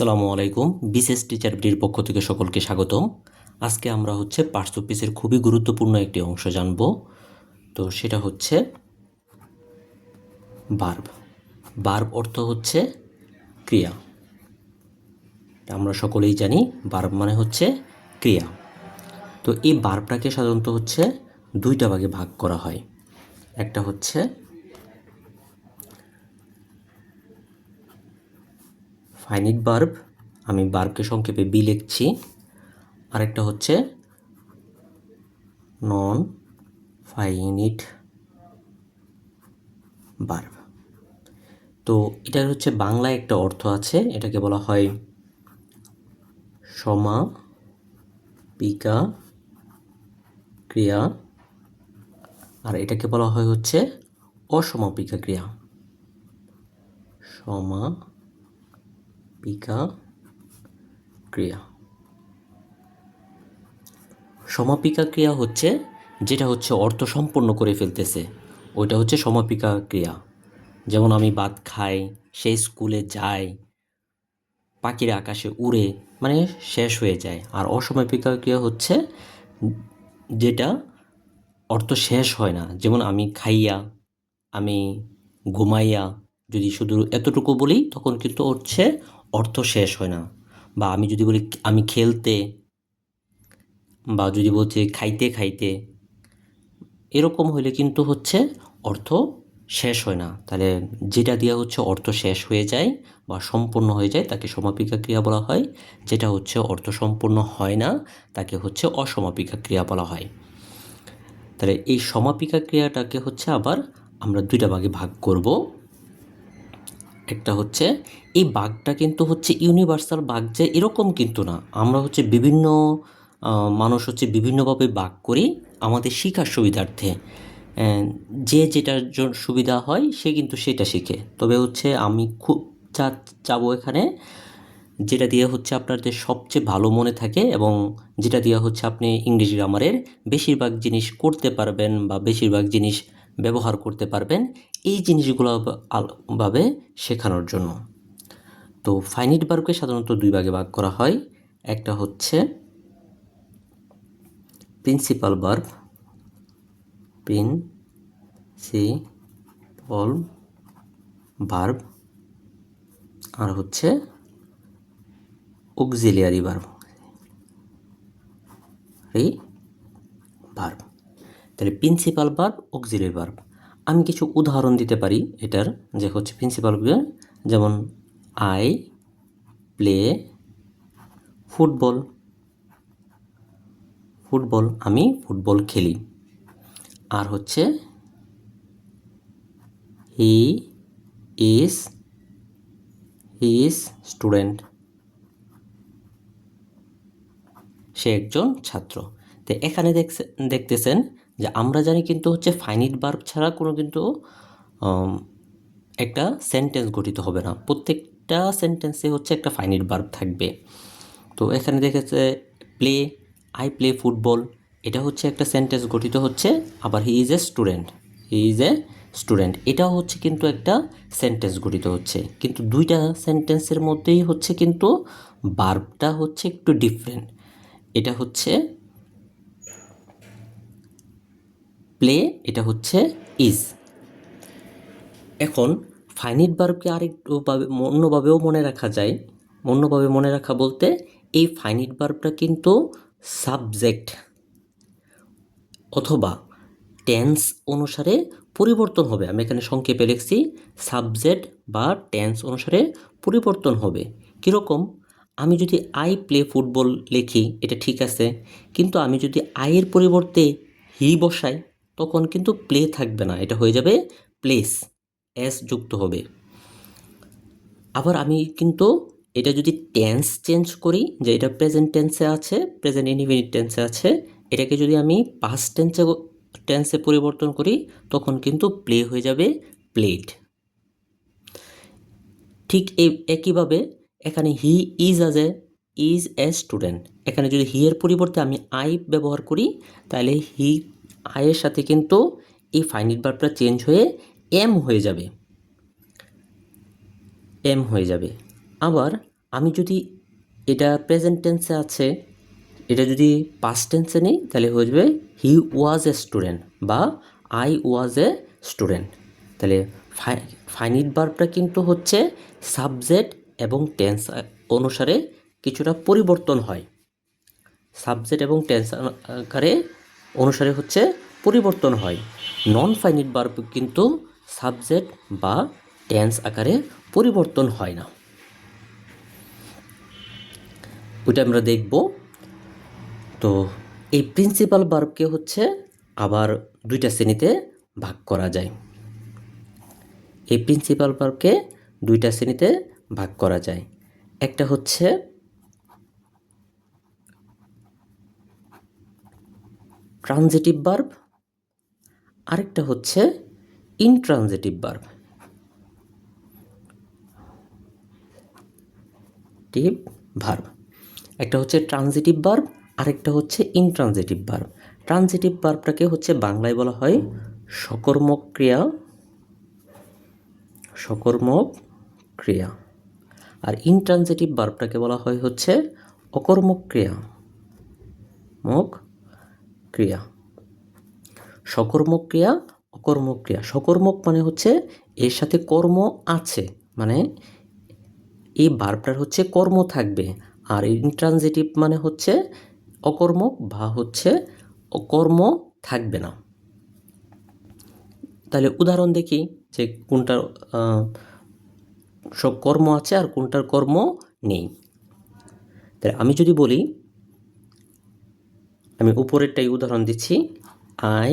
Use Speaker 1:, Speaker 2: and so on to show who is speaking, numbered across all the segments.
Speaker 1: আসসালামু আলাইকুম বিশেষ টিচার বিডির পক্ষ থেকে সকলকে স্বাগতম। আজকে আমরা হচ্ছে পার্টস অফিসের খুবই গুরুত্বপূর্ণ একটি অংশ জানব। তো সেটা হচ্ছে বার্ব বার্ব অর্থ হচ্ছে ক্রিয়া। আমরা সকলেই জানি বার্ব মানে হচ্ছে ক্রিয়া। তো এই বার্বটাকে সাধারণত হচ্ছে দুইটা ভাগে ভাগ করা হয়। একটা হচ্ছে ফাইনিট বার্ব আমি বার্বকে সংক্ষেপে বি লিখছি। আরেকটা হচ্ছে নন ফাইনিট বার্ব তো এটার হচ্ছে বাংলায় একটা অর্থ আছে। এটাকে বলা হয় সমা, পিকা, ক্রিয়া। আর এটাকে বলা হয় হচ্ছে অসমাপিকা ক্রিয়া। সমা পিকা ক্রিয়া। সমাপিকা ক্রিয়া হচ্ছে, যেটা হচ্ছে অর্থ সম্পন্ন করে ফেলতেছে। ওইটা হচ্ছে সমাপিকা ক্রিয়া। যেমন আমি ভাত খাই, সেই স্কুলে যাই, পাখিরা আকাশে উড়ে মানে শেষ হয়ে যায়। আর অসমাপিকা ক্রিয়া হচ্ছে, যেটা অর্থ শেষ হয় না। যেমন আমি খাইয়া, আমি ঘুমাইয়া, যদি শুধু এতটুকু বলি, তখন কিন্তু হচ্ছে অর্থ শেষ হয় না। বা আমি যদি বলি, আমি খেলতে বা যদি বলছি খাইতে খাইতে, এরকম হইলে কিন্তু হচ্ছে অর্থ শেষ হয় না। তাহলে যেটা দেওয়া হচ্ছে অর্থ শেষ হয়ে যায় বা সম্পূর্ণ হয়ে যায়, তাকে সমাপিকা ক্রিয়া বলা হয়। যেটা হচ্ছে অর্থ সম্পূর্ণ হয় না, তাকে হচ্ছে অসমাপিকা ক্রিয়া বলা হয়। তাহলে এই সমাপিকা ক্রিয়াটাকে হচ্ছে আবার আমরা দুইটা ভাগে ভাগ করব। একটা হচ্ছে, এই বাঘটা কিন্তু হচ্ছে ইউনিভার্সাল বাঘ যে এরকম কিন্তু না। আমরা হচ্ছে বিভিন্ন মানুষ হচ্ছে বিভিন্নভাবে বাঘ করি আমাদের শিখার সুবিধার্থে। যে যেটার জন্য সুবিধা হয় সে কিন্তু সেটা শিখে। তবে হচ্ছে আমি খুব চা চাবো এখানে, যেটা দিয়ে হচ্ছে আপনাদের সবচেয়ে ভালো মনে থাকে এবং যেটা দিয়ে হচ্ছে আপনি ইংরেজি গ্রামারের বেশিরভাগ জিনিস করতে পারবেন বা বেশিরভাগ জিনিস ব্যবহার করতে পারবেন এই জিনিসগুলো ভাবে শেখানোর জন্য। তো ফাইনিট বার্বকে সাধারণত দুই ভাগে ভাগ করা হয়। একটা হচ্ছে প্রিন্সিপাল বার্ব প্রিন্সিপাল বার্ব আর হচ্ছে অক্সিলিয়ারি ভার্ব এই ভার্ব তাহলে প্রিন্সিপাল ভার্ব অক্সিলিয়ারি ভার্ব আমি কিছু উদাহরণ দিতে পারি এটার, যে হচ্ছে প্রিন্সিপাল যেমন আই প্লে ফুটবল ফুটবল আমি ফুটবল খেলি। আর হচ্ছে হি ইজ হি স্টুডেন্ট সে একজন ছাত্র। তো এখানে দেখতেছেন যে আমরা জানি কিন্তু হচ্ছে ফাইনিট বার্ব ছাড়া কোনো কিন্তু একটা সেন্টেন্স গঠিত হবে না। প্রত্যেকটা সেন্টেন্সে হচ্ছে একটা ফাইনিট বার্ব থাকবে। তো এখানে দেখেছে প্লে আই প্লে ফুটবল এটা হচ্ছে একটা সেন্টেন্স গঠিত হচ্ছে, আবার he is a student he is a student এটাও হচ্ছে কিন্তু একটা সেন্টেন্স গঠিত হচ্ছে। কিন্তু দুইটা সেন্টেন্সের মধ্যেই হচ্ছে কিন্তু বার্বটা হচ্ছে একটু ডিফারেন্ট এটা হচ্ছে প্লে এটা হচ্ছে ইজ এখন ফাইনিট বার্বকে আরেকটু ভাবে, অন্যভাবেও মনে রাখা যায়। অন্যভাবে মনে রাখা বলতে, এই ফাইনিট বার্বটা কিন্তু সাবজেক্ট অথবা টেন্স অনুসারে পরিবর্তন হবে। আমি এখানে সংক্ষেপে লিখছি সাবজেক্ট বা টেন্স অনুসারে পরিবর্তন হবে। কীরকম? আমি যদি আই প্লে ফুটবল লিখি, এটা ঠিক আছে। কিন্তু আমি যদি আয়ের পরিবর্তে হি বসাই তখন কিন্তু প্লে থাকবে না, এটা হয়ে যাবে প্লেস এস যুক্ত হবে। আবার আমি কিন্তু এটা যদি টেন্স চেঞ্জ করি, যে এটা প্রেজেন্ট টেন্সে আছে প্রেজেন্ট ইনডিফিনিট টেন্সে আছে, এটাকে যদি আমি পাস্ট টেন্সে টেন্সে পরিবর্তন করি, তখন কিন্তু প্লে হয়ে যাবে প্লেড ঠিক এই একইভাবে এখানে হি ইজ আজ এ ইজ এ স্টুডেন্ট এখানে যদি হি এর পরিবর্তে আমি আই ব্যবহার করি, তাহলে হি আয়ের সাথে কিন্তু এই ফাইনিট বার্বটা চেঞ্জ হয়ে এম হয়ে যাবে। এম হয়ে যাবে। আবার আমি যদি এটা প্রেজেন্ট টেন্সে আছে, এটা যদি পাস্ট টেন্সে নেই, তাহলে হয়ে যাবে হি ওয়াজ এ স্টুডেন্ট বা আই ওয়াজ এ স্টুডেন্ট তাহলে ফাইনিট বার্বটা কিন্তু হচ্ছে সাবজেক্ট এবং টেন্স অনুসারে কিছুটা পরিবর্তন হয়। সাবজেক্ট এবং টেন্স আকারে অনুসারে হচ্ছে পরিবর্তন হয়। নন ফাইনিট বার্ব কিন্তু সাবজেক্ট বা টেন্স আকারে পরিবর্তন হয় না। ওইটা আমরা দেখব। তো এই প্রিন্সিপাল বার্বকে হচ্ছে আবার দুইটা শ্রেণীতে ভাগ করা যায়। এই প্রিন্সিপাল বার্বকে দুইটা শ্রেণীতে ভাগ করা যায়। একটা হচ্ছে ট্রানজিটিভ বার্ব আরেকটা হচ্ছে ইনট্রানজিটিভ বার্ব ভার্ব। একটা হচ্ছে ট্রানজিটিভ বার্ব আরেকটা হচ্ছে ইনট্রানজিটিভ বার্ব ট্রানজিটিভ বার্বটাকে হচ্ছে বাংলায় বলা হয় সকর্মক ক্রিয়া সকর্মক ক্রিয়া আর ইনট্রানজিটিভ বার্বটাকে বলা হয় হচ্ছে অকর্মক ক্রিয়া মুখ ক্রিয়া সকর্মক ক্রিয়া অকর্মক ক্রিয়া সকর্মক মানে হচ্ছে এর সাথে কর্ম আছে মানে এই বার্বটার হচ্ছে কর্ম থাকবে। আর ইনট্রানজিটিভ মানে হচ্ছে অকর্মক বা হচ্ছে কর্ম থাকবে না। তাহলে উদাহরণ দেখি যে কোনটার সব কর্ম আছে আর কোনটার কর্ম নেই। তাহলে আমি যদি বলি আমি উপরেরটাই উদাহরণ দিচ্ছি। আই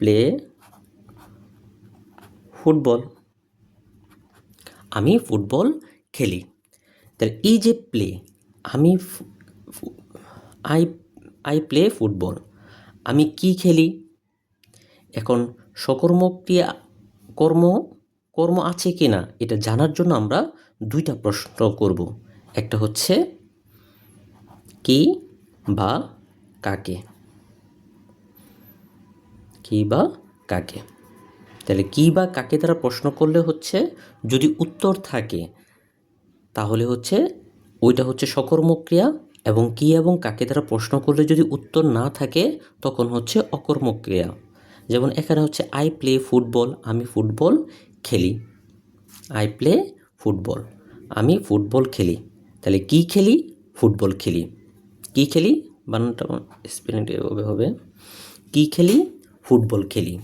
Speaker 1: প্লে ফুটবল আমি ফুটবল খেলি। তাহলে এই যে প্লে আমি আই আই প্লে ফুটবল আমি কি খেলি? এখন সকর্মক ক্রিয়া কর্ম কর্ম আছে কি না এটা জানার জন্য আমরা দুইটা প্রশ্ন করব। একটা হচ্ছে কি বা কাকে? কি বা কাকে? তাহলে কি বা কাকে তারা প্রশ্ন করলে হচ্ছে, যদি উত্তর থাকে, তাহলে হচ্ছে ওইটা হচ্ছে সকর্মক ক্রিয়া এবং কি এবং কাকে তারা প্রশ্ন করলে যদি উত্তর না থাকে, তখন হচ্ছে অকর্মক ক্রিয়া যেমন এখানে হচ্ছে আই প্লে ফুটবল আমি ফুটবল খেলি। আই প্লে ফুটবল আমি ফুটবল খেলি। তাহলে কি খেলি? ফুটবল খেলি। কি খেলি? বানানটা স্পেলিংটা এভাবে হবে। কি খেলি? ফুটবল খেলি।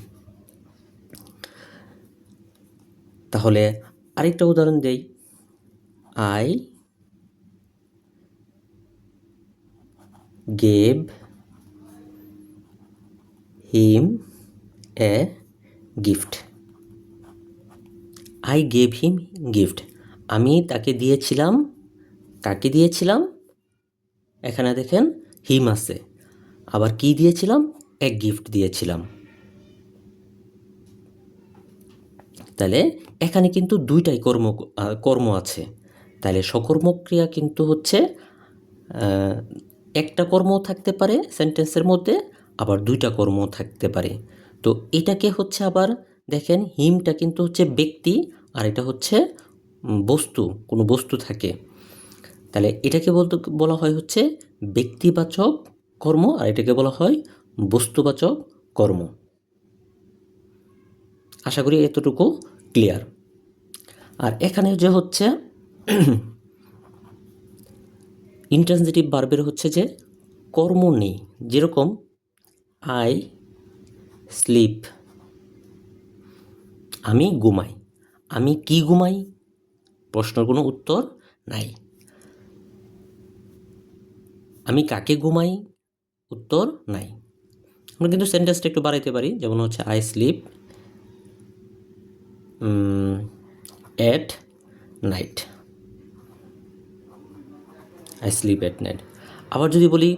Speaker 1: তাহলে আরেকটা উদাহরণ দেই। I gave him a gift. I gave him gift. আমি তাকে দিয়েছিলাম, কাকে দিয়েছিলাম? এখানে দেখেন হিম আছে। আবার কি দিয়েছিলাম? এক গিফট দিয়েছিলাম। তাহলে এখানে কিন্তু দুইটাই কর্ম কর্ম আছে। তাহলে সকর্মক্রিয়া কিন্তু হচ্ছে একটা কর্ম থাকতে পারে সেন্টেন্সের মধ্যে, আবার দুইটা কর্ম থাকতে পারে। তো এটাকে হচ্ছে আবার দেখেন, হিমটা কিন্তু হচ্ছে ব্যক্তি, আর এটা হচ্ছে বস্তু, কোনো বস্তু থাকে। তাহলে এটাকে বলতে, বলা হয় হচ্ছে ব্যক্তিবাচক কর্ম, আর এটাকে বলা হয় বস্তুবাচক কর্ম। আশা করি এতটুকু ক্লিয়ার আর এখানে যে হচ্ছে ইন্ট্রানজিটিভ বার্বের হচ্ছে যে কর্ম নেই, যেরকম আই স্লিপ আমি ঘুমাই। আমি কি ঘুমাই? প্রশ্নের কোনো উত্তর নাই। আমি কাকে ঘুমাই? উত্তর নাই। আমরা কিন্তু সেন্টেন্সটা একটু বাড়াইতে পারি, যেমন হচ্ছে I sleep at night I sleep at night আবার যদি বলি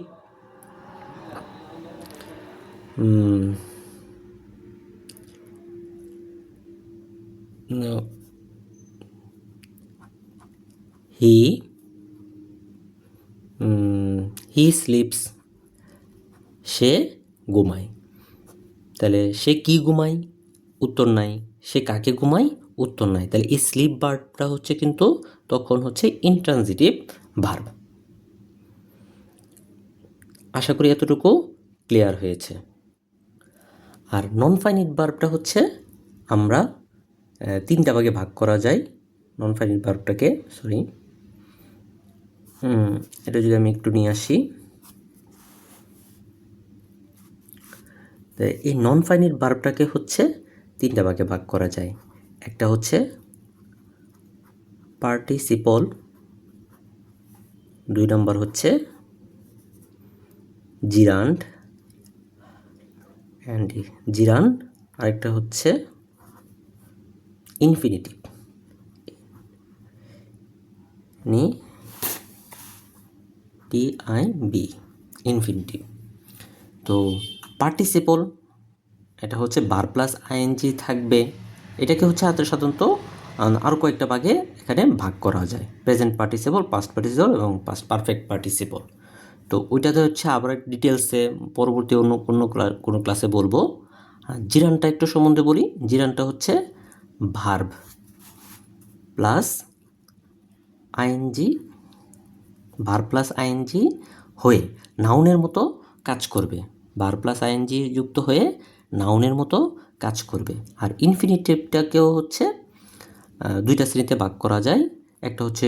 Speaker 1: হি হি স্লিপস। সে ঘুমায়। তাহলে সে কি ঘুমায়? উত্তর নাই। সে কাকে ঘুমায়? উত্তর নাই। তাহলে এই স্লিপ ভার্বটা হচ্ছে কিন্তু তখন হচ্ছে ইনট্রানজিটিভ ভার্ব। আশা করি এতটুকু ক্লিয়ার হয়েছে। আর নন ফাইনিট বার্বটা হচ্ছে আমরা তিনটা ভাগে ভাগ করা যায়। নন ফাইনিট বার্বটাকে সরি হুম, এটা যদি আমি একটু নিয়ে আসি। এই নন ফাইনিট ভার্বটাকে হচ্ছে তিনটা ভাগে ভাগ করা যায়। একটা হচ্ছে পার্টিসিপল দুই নম্বর হচ্ছে জিরান্ড অ্যান্ড জিরান্ড আরেকটা হচ্ছে ইনফিনিটিভ নি টি আই বি ইনফিনিটিভ তো পার্টিসিপল এটা হচ্ছে বার প্লাস আইএনজি থাকবে। এটাকে হচ্ছে সাধারণত আরও কয়েকটা ভাগে এখানে ভাগ করা যায়। প্রেজেন্ট পার্টিসিপল পাস্ট পার্টিসিপল এবং পাস্ট পারফেক্ট পার্টিসিপল তো ওইটাতে হচ্ছে আবার ডিটেলসে পরবর্তী অন্য অন্য কোনো ক্লাসে বলব। জিরানটা একটু সম্বন্ধে বলি। জিরানটা হচ্ছে verb plus ING verb plus ING হয়ে নাউনের মতো কাজ করবে। ভার প্লাস আইএনজি যুক্ত হয়ে নাউনের মতো কাজ করবে। আর ইনফিনিটিভটাকেও হচ্ছে দুইটা শ্রেণীতে ভাগ করা যায়। একটা হচ্ছে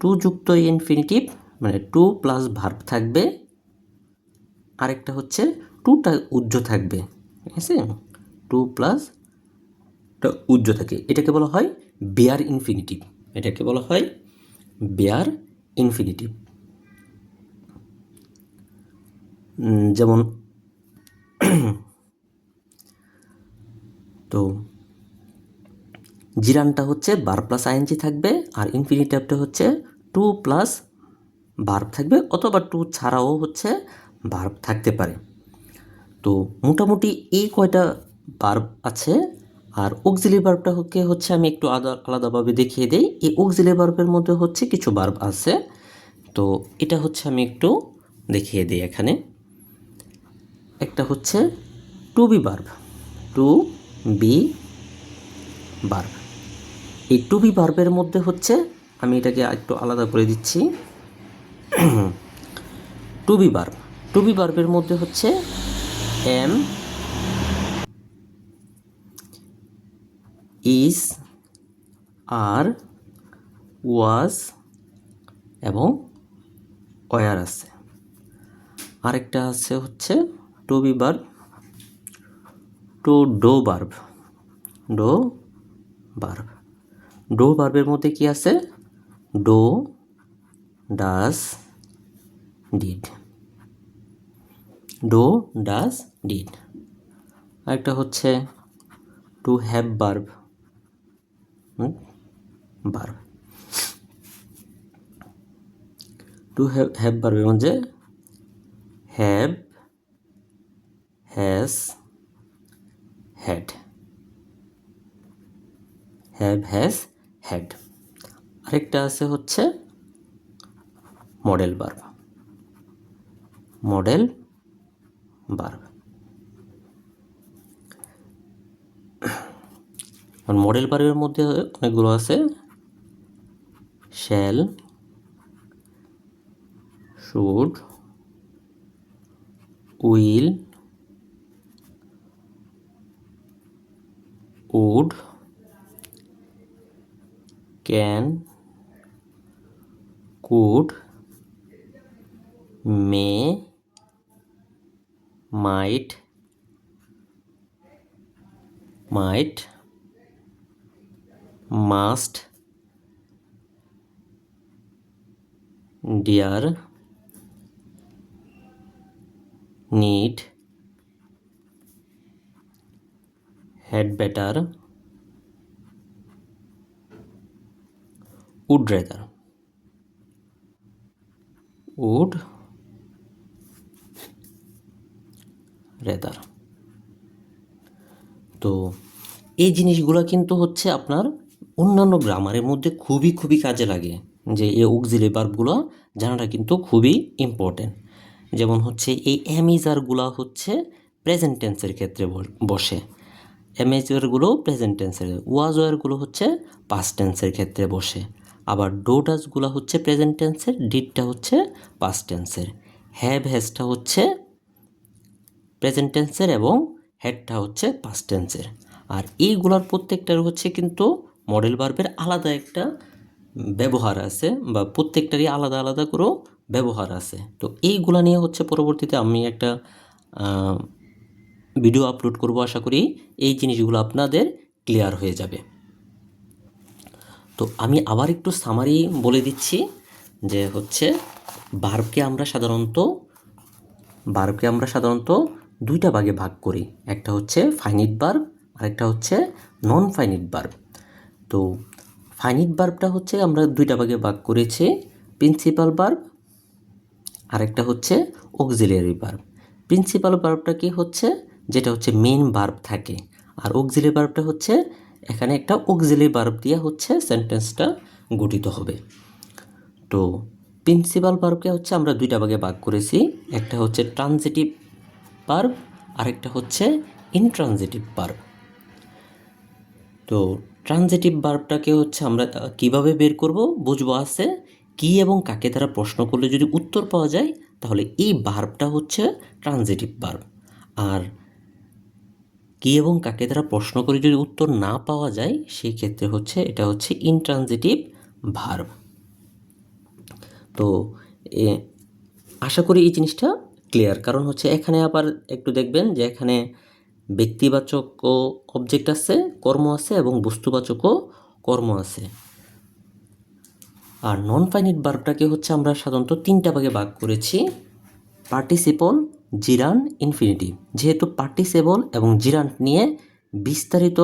Speaker 1: টু যুক্ত ইনফিনিটিভ মানে টু প্লাস ভার্ব থাকবে। আরেকটা হচ্ছে টুটা উজ্জ্ব থাকবে। ঠিক আছে? টু প্লাস উজ্জ্ব থাকে। এটাকে বলা হয় বেয়ার ইনফিনিটিভ এটাকে বলা হয় বেয়ার ইনফিনিটিভ যেমন তো জিরানটা হচ্ছে বার প্লাস আইএনজি থাকবে আর ইনফিনিটিভটা হচ্ছে টু প্লাস বার্ব থাকবে অথবা টু ছাড়াও হচ্ছে বার্ব থাকতে পারে। তো মোটামুটি এই কয়টা বার্ব আছে আর অক্সিলি ভার্বটাকে হচ্ছে আমি একটু আলাদা আলাদাভাবে দেখিয়ে দিই। এই অক্সিলি ভার্বের মধ্যে হচ্ছে কিছু বার্ব আছে। তো এটা হচ্ছে আমি একটু দেখিয়ে দিই এখানে। একটা হচ্ছে to be verb to be verb এই টু বি ভার্বের মধ্যে হচ্ছে আমি এটাকে একটু আলাদা করে দিচ্ছি। To be verb to be ভার্বের মধ্যে হচ্ছে এম ইজ আর ওয়াজ এবং ওয়ার আছে। আরেকটা আছে হচ্ছে to be verb to do verb do verb do ভার্বের মধ্যে কি আছে? Do does did do does did আরেকটা হচ্ছে to have verb verb to have have ভার্বের মধ্যে have has had have has had আরেকটা আছে হচ্ছে মডেল ভার্ব মডেল ভার্ব আর মডেল ভার্বের মধ্যে অনেকগুলো আছে। Shall should will would can could may might might must dare need had better would rather. Would rather. তো এই জিনিসগুলো কিন্তু হচ্ছে আপনার অন্যান্য গ্রামারের মধ্যে খুবই খুবই কাজে লাগে যে এই অক্সিলি ভার্বগুলো জানাটা কিন্তু খুবই ইম্পর্টেন্ট যেমন হচ্ছে এই অ্যামিজারগুলো হচ্ছে প্রেজেন্ট টেন্সের ক্ষেত্রে বসে। এমএজওয়ারগুলো প্রেজেন্ট টেন্সের ওয়াজ ওয়ারগুলো হচ্ছে পাস্ট টেন্সের ক্ষেত্রে বসে। আবার ডোডাসগুলো হচ্ছে প্রেজেন্ট টেন্সের ডিডটা হচ্ছে পাস্ট টেন্সের হ্যাভ হ্যাজটা হচ্ছে প্রেজেন্ট টেন্সের এবং হেডটা হচ্ছে পাস্ট টেন্সের আর এইগুলার প্রত্যেকটার হচ্ছে কিন্তু মডেল বার্বের আলাদা একটা ব্যবহার আছে বা প্রত্যেকটারই আলাদা আলাদা করেও ব্যবহার আছে। তো এইগুলা নিয়ে হচ্ছে পরবর্তীতে আমি একটা ভিডিও আপলোড করব আশা করি এই জিনিসগুলো আপনাদের ক্লিয়ার হয়ে যাবে। তো আমি আবার একটু সামারি বলে দিচ্ছি যে হচ্ছে বার্বকে আমরা সাধারণত বার্বকে আমরা সাধারণত দুইটা ভাগে ভাগ করি। একটা হচ্ছে ফাইনিট বার্ব আর একটা হচ্ছে নন ফাইনিট বার্ব তো ফাইনিট বার্বটা হচ্ছে আমরা দুইটা ভাগে ভাগ করেছি প্রিন্সিপাল বার্ব আরেকটা হচ্ছে অক্সিলিয়ারি বার্ব প্রিন্সিপাল বার্বটা কি হচ্ছে? যেটা হচ্ছে মেন বার্ব থাকে। আর অক্সিলিয়ারি বার্বটা হচ্ছে, এখানে একটা অক্সিলিয়ারি বার্ব দিয়ে হচ্ছে সেন্টেন্সটা গঠিত হবে। তো প্রিন্সিপাল বার্বকে হচ্ছে আমরা দুইটা ভাগে ভাগ করেছি, একটা হচ্ছে ট্রানজিটিভ বার্ব আরেকটা হচ্ছে ইনট্রানজিটিভ বার্ব তো ট্রানজিটিভ বার্বটাকে হচ্ছে আমরা কীভাবে বের করব, বুঝব আছে কি এবং কাকে তারা প্রশ্ন করলে যদি উত্তর পাওয়া যায়, তাহলে এই বার্বটা হচ্ছে ট্রানজিটিভ বার্ব আর কি এবং কাকে দ্বারা প্রশ্ন করে যদি উত্তর না পাওয়া যায়, সেই ক্ষেত্রে হচ্ছে, এটা হচ্ছে ইনট্রানজিটিভ ভার্ব তো, এ, আশা করি এই জিনিসটা ক্লিয়ার কারণ হচ্ছে এখানে আবার একটু দেখবেন যে এখানে ব্যক্তিবাচক অবজেক্ট আছে, কর্ম আছে এবং বস্তুবাচকও কর্ম আছে। আর নন ফাইনিট বার্বটাকে হচ্ছে আমরা সাধারণত তিনটা ভাগে ভাগ করেছি। পার্টিসিপল জিরান ইনফিনিটিভ যেহেতু পার্টিসিপল এবং জিরান নিয়ে বিস্তারিত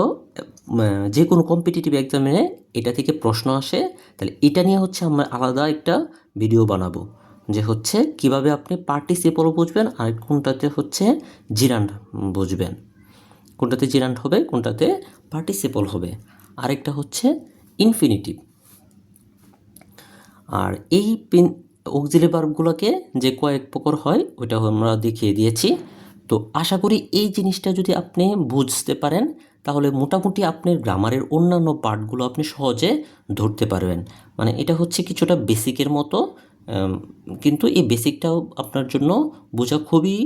Speaker 1: যে কোনো কম্পিটিটিভ এক্সামে এটা থেকে প্রশ্ন আসে, তাহলে এটা নিয়ে হচ্ছে আমরা আলাদা একটা ভিডিও বানাবো, যে হচ্ছে কীভাবে আপনি পার্টিসিপলও বুঝবেন আর কোনটাতে হচ্ছে জিরান বুঝবেন। কোনটাতে জিরান হবে, কোনটাতে পার্টিসিপল হবে। আরেকটা হচ্ছে ইনফিনিটিভ আর এই অক্সিলি বার্বগুলোকে যে কয়েক প্রকার হয় ওইটা আমরা দেখিয়ে দিয়েছি। তো আশা করি এই জিনিসটা যদি আপনি বুঝতে পারেন, তাহলে মোটামুটি আপনার গ্রামারের অন্যান্য পার্টগুলো আপনি সহজে ধরতে পারবেন। মানে এটা হচ্ছে কিছুটা বেসিকের মতো কিন্তু এই বেসিকটাও আপনার জন্য বোঝা খুবই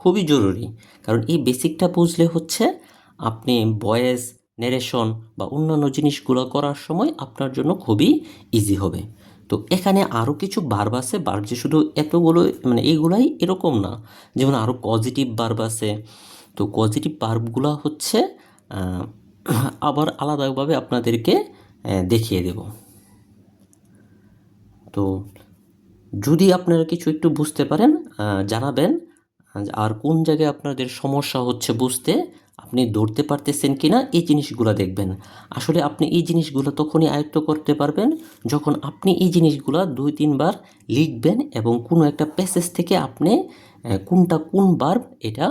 Speaker 1: খুবই জরুরি। কারণ এই বেসিকটা বুঝলে হচ্ছে আপনি ভয়েস নেরেশন বা অন্যান্য জিনিসগুলো করার সময় আপনার জন্য খুবই ইজি হবে। তো এখানে আরও কিছু বার্ব আছে বার্ব যে শুধু এতগুলো মানে এইগুলাই এরকম না। যেমন আরও পজিটিভ বার্ব আছে, তো পজিটিভ বার্বগুলো হচ্ছে আবার আলাদাভাবে আপনাদেরকে দেখিয়ে দেব। তো যদি আপনারা কিছু একটু বুঝতে পারেন জানাবেন আর কোন জায়গায় আপনাদের সমস্যা হচ্ছে বুঝতে আপনি ধরতে পারতেছেন কি না এই জিনিসগুলো দেখবেন। আসলে আপনি এই জিনিসগুলো তখনই আয়ত্ত করতে পারবেন যখন আপনি এই জিনিসগুলো দুই তিনবার লিখবেন এবং কোনো একটা প্যাসেজ থেকে আপনি কোনটা কোন বার এটা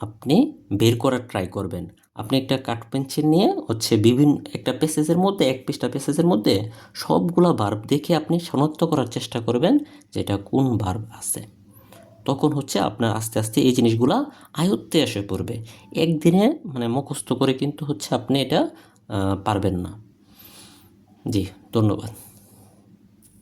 Speaker 1: আপনি বের করার ট্রাই করবেন। আপনি একটা কাঠ পেন্সিল নিয়ে হচ্ছে বিভিন্ন একটা প্যাসেজের মধ্যে, এক পিসটা প্যাসেজের মধ্যে সবগুলা বার্ব দেখে আপনি শনাক্ত করার চেষ্টা করবেন যেটা কোন বার্ব আছে। তখন হচ্ছে আপনার আস্তে আস্তে এই জিনিসগুলা আয়ত্তে এসে পড়বে। একদিনে মানে মুখস্থ করে কিন্তু হচ্ছে আপনি এটা পারবেন না। জি, ধন্যবাদ।